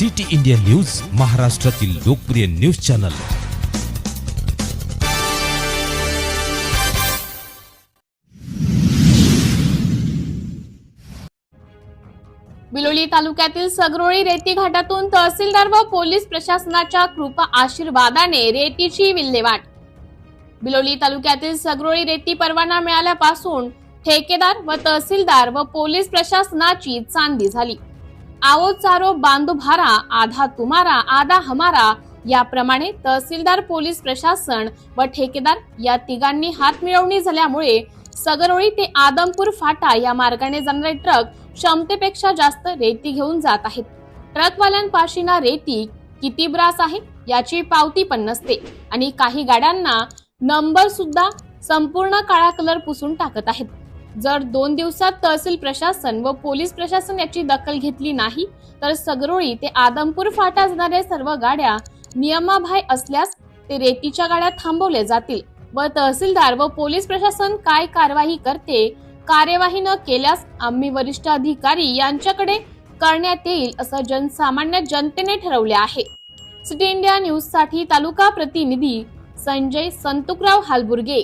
City India news महाराष्ट्रातील लोकप्रिय news channel. Biloli तालुक्यातील सगरोळी रेती घाटातून तहसीलदार व पोलीस प्रशासनाच्या कृपा आशीर्वादाने रेतीची विल्हेवाट. बिलोली तालुक्यातील सगरोळी रेती परवाना मिळाल्यापासून ठेकेदार व तहसीलदार व पोलीस प्रशासनाची चांदी झाली. आवो चारो बांधुभारा आधा तुम्हारा आधा हमारा याप्रमाणे तहसीलदार पोलीस प्रशासन व ठेकेदार या तिघांनी हात मिळवणी झाल्यामुळे सगरोळी ते आदमपूर फाटा या मार्गाने जाणारे ट्रक क्षमतेपेक्षा जास्त रेती घेऊन जात आहेत. ट्रकवाल्यांपाशी ना रेती किती ब्रास आहे याची पावती पण नसते आणि काही गाड्यांना नंबर सुद्धा संपूर्ण काळा कलर पुसून टाकत आहेत. जर दोन दिवसात तहसील प्रशासन व पोलीस प्रशासन याची दखल घेतली नाही तर सगरोळी ते आदमपूर फाटा जाणाऱ्या सर्व गाड्या नियमाभाय असल्यास ते रेतीच्या गाड्या थांबवल्या जातील. व तहसीलदार व पोलीस प्रशासन काय कारवाई करते कार्यवाही न केल्यास आम्ही वरिष्ठ अधिकारी यांच्याकडे करण्यात येईल असं जनसामान्य जनतेने ठरवले आहे. सिटी इंडिया न्यूजसाठी तालुका प्रतिनिधी संजय संतुकराव हालबुर्गे.